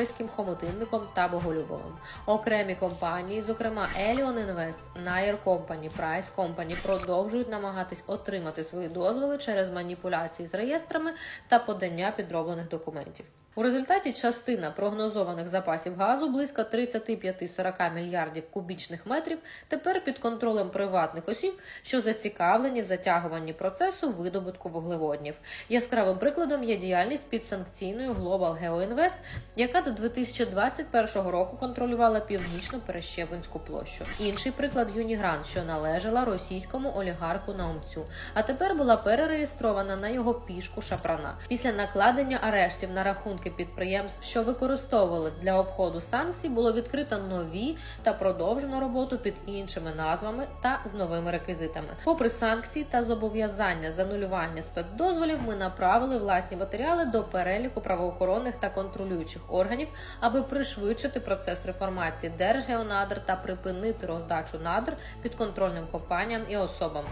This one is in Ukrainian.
Коломойським, Хомутинником та Боголюбовим. Окремі компанії, зокрема Elion Invest, Nair Company, Price Company, продовжують намагатись отримати свої дозволи через маніпуляції з реєстрами та подання підроблених документів. У результаті частина прогнозованих запасів газу близько 35-40 мільярдів кубічних метрів тепер під контролем приватних осіб, що зацікавлені в затягуванні процесу видобутку вуглеводнів. Яскравим прикладом є діяльність підсанкційної Global GeoInvest, яка до 2021 року контролювала північну Перещебинську площу. Інший приклад Юнігран, що належала російському олігарху Наумцю, а тепер була перереєстрована на його пішку Шапрана. Після накладення арештів на рахунки підприємств, що використовувались для обходу санкцій, було відкрито нові та продовжено роботу під іншими назвами та з новими реквізитами. Попри санкції та зобов'язання з анулювання спецдозволів, ми направили власні матеріали до переліку правоохоронних та контролюючих органів, аби пришвидшити процес реформації Держгеонадр та припинити роздачу надр підконтрольним компаніям і особам.